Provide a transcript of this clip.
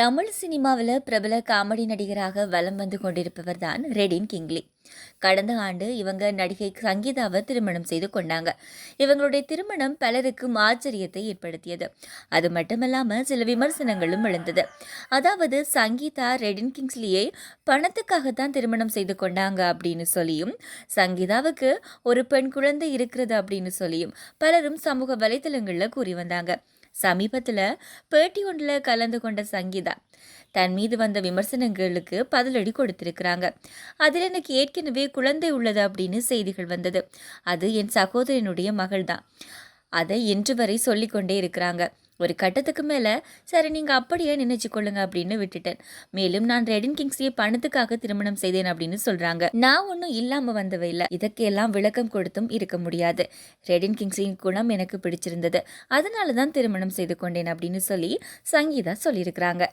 தமிழ் சினிமாவில் பிரபல காமெடி நடிகராக வலம் வந்து கொண்டிருப்பவர் தான் ரெடின் கிங்லி. கடந்த ஆண்டு இவங்க நடிகை சங்கீதாவை திருமணம் செய்து கொண்டாங்க. இவங்களுடைய திருமணம் பலருக்கும் ஆச்சரியத்தை ஏற்படுத்தியது. அது மட்டுமல்லாமல் சில விமர்சனங்களும் எழுந்தது. அதாவது சங்கீதா ரெடின் கிங்ஸ்லியை பணத்துக்காகத்தான் திருமணம் செய்து கொண்டாங்க அப்படின்னு சொல்லியும் சங்கீதாவுக்கு ஒரு பெண் குழந்தை இருக்கிறது அப்படின்னு சொல்லியும் பலரும் சமூக வலைதளங்களில் கூறி வந்தாங்க. சமீபத்தில் பேட்டி ஒன்றில் கலந்து கொண்ட சங்கீதா தன் மீது வந்த விமர்சனங்களுக்கு பதிலடி கொடுத்திருக்கிறாங்க. அதில் எனக்கு ஏற்கனவே குழந்தை உள்ளது அப்படின்னு செய்திகள் வந்தது. அது என் சகோதரனுடைய மகள் தான் அதை இன்று வரை சொல்லிக்கொண்டே இருக்கிறாங்க. ஒரு கட்டத்துக்கு மேலே சரி நீங்கள் அப்படியே நினைச்சு கொள்ளுங்க அப்படின்னு விட்டுட்டேன். மேலும் நான் ரெடின் கிங்ஸியை பணத்துக்காக திருமணம் செய்தேன் அப்படின்னு சொல்கிறாங்க நான் ஒன்றும் இல்லாமல் வந்தவை இல்லை. இதற்கெல்லாம் விளக்கம் கொடுத்தும் இருக்க முடியாது. ரெடின் கிங்ஸின் குணம் எனக்கு பிடிச்சிருந்தது. அதனால தான் திருமணம் செய்து கொண்டேன் அப்படின்னு சொல்லி சங்கீதா சொல்லியிருக்கிறாங்க.